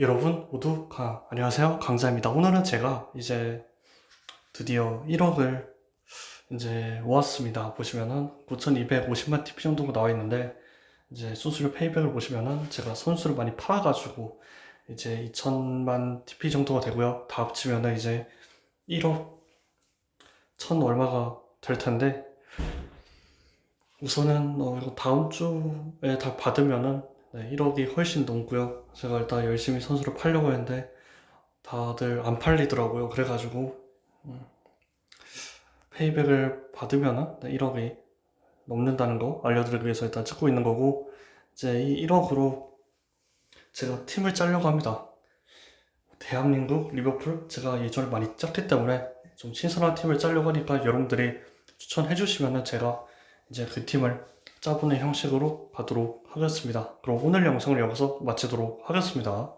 여러분 모두 가, 안녕하세요. 강자입니다. 오늘은 제가 이제 드디어 1억을 이제 모았습니다. 보시면은 9,250만 TP 정도가 나와 있는데 이제 수수료 페이백을 보시면은 제가 선수를 많이 팔아가지고 이제 2천만 TP 정도가 되고요. 다 합치면은 이제 1억 1천 얼마가 될 텐데 우선은 어, 이거 다음 주에 다 받으면은 네, 1억이 훨씬 넘고요. 제가 일단 열심히 선수를 팔려고 했는데 다들 안 팔리더라고요. 그래가지고 음, 페이백을 받으면은 네, 1억이 넘는다는 거 알려드리기 위해서 일단 찍고 있는 거고 이제 이 1억으로 제가 팀을 짜려고 합니다. 대한민국 리버풀 제가 예전에 많이 짰기 때문에 좀 신선한 팀을 짜려고 하니까 여러분들이 추천해 주시면은 제가 이제 그 팀을 짜보는 형식으로 가도록 하겠습니다. 그럼 오늘 영상을 여기서 마치도록 하겠습니다.